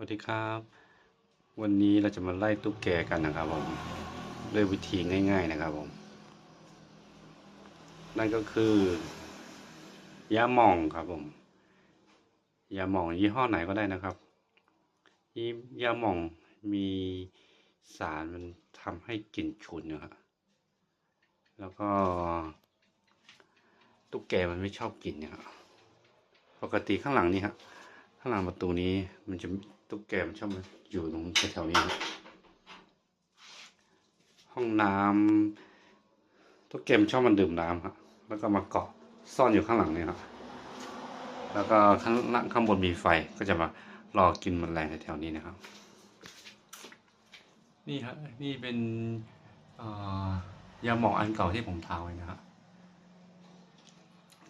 วัสดีครับ วันนี้เราจะมาไล่ตุ๊กแกกันนะครับผมด้วยวิธีง่าย ๆนะครับผม นั่นก็คือยาหม่องครับผมยาหม่องยี่ห้อไหนก็ได้นะครับยี่ยาหม่องมีสารมันทำให้กลิ่นฉุนนะครับแล้วก็ ตุ๊กแกมันไม่ชอบกลิ่นนะครับปกติข้างหลังนี่ครับ ข้างหลังประตูนี้มันจะตุ๊กแกมันชอบมาอยู่ตรงแถวๆนี้ครับห้องน้ำตุ๊กแกมันชอบมันดื่มน้ำครับแล้วก็มาเกาะซ่อนอยู่ข้างหลังนี่ครับแล้วก็ข้างล่างข้างบนมีไฟก็จะมารอกินแมลงในแถวนี้นะครับ นี่ครับนี่เป็นเอ่อยาหมองอันเก่าที่ผมทาไว้นะครับ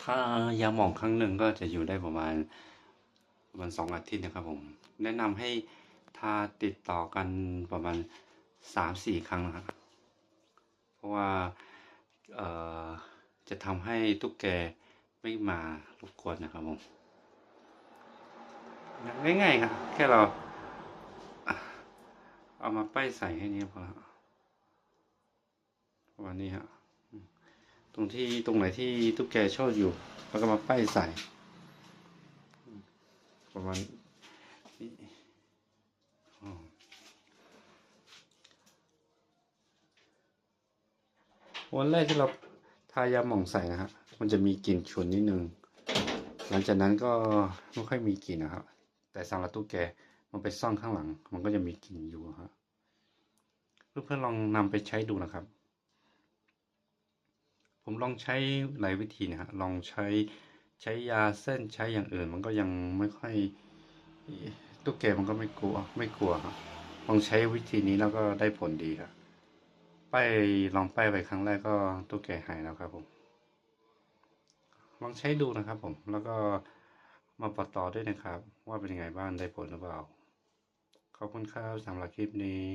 ถ้ายาหมองครั้งหนึ่งก็จะอยู่ได้ประมาณ ประมาณสองอาทิตย์นะครับผม แนะนำให้ทาติดต่อกันประมาณสามสี่ครั้งนะครับเพราะว่าจะทำให้ตุ๊กแกไม่มารบกวนนะครับผมง่ายๆครับแค่เราเอามาป้ายใส่ให้นี้พอครับประมาณนี้ครับตรงที่ตรงไหนที่ตุ๊กแกชอบอยู่แล้วก็มาป้ายใส่ ประมาณนี้วันแรกที่เราทายาหม่องใส่นะครับ มันจะมีกลิ่นฉุนนิดนึง หลังจากนั้นก็ไม่ค่อยมีกลิ่นนะครับ แต่สำหรับตู้แกมันไปซ่อนข้างหลัง มันก็จะมีกลิ่นอยู่ครับเพื่อนๆลองนำไปใช้ดูนะครับ ผมลองใช้หลายวิธีนะฮะลองใช้ ใช้ยาเส้นใช้อย่างอื่น มันก็ยังไม่ค่อยตุ๊กแกมันก็ไม่กลัวไม่กลัวครับลองใช้วิธีนี้แล้วก็ได้ผลดีครับไปลองไปไปครั้งแรกก็ตุ๊กแกหายแล้วครับผม ลองใช้ดูนะครับผม แล้วก็มาปต่อด้วยนะครับ ว่าเป็นยังไงบ้างได้ผลหรือเปล่า ขอบคุณครับสำหรับคลิปนี้